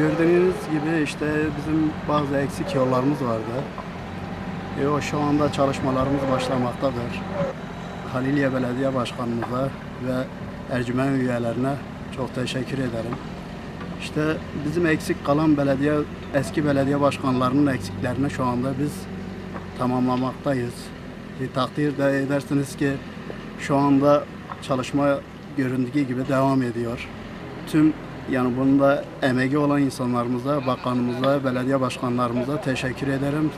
gördüğünüz gibi işte bizim bazı eksik yollarımız vardı. E, o şu anda çalışmalarımız başlamaktadır. Haliliye Belediye Başkanımıza ve Ercümen üyelerine çok teşekkür ederim. İşte bizim eksik kalan belediye, eski belediye başkanlarının eksiklerini şu anda biz tamamlamaktayız. E, takdir de edersiniz ki şu anda çalışma göründüğü gibi devam ediyor. Tüm yani bunda emeği olan insanlarımıza, bakanımıza, belediye başkanlarımıza teşekkür ederim.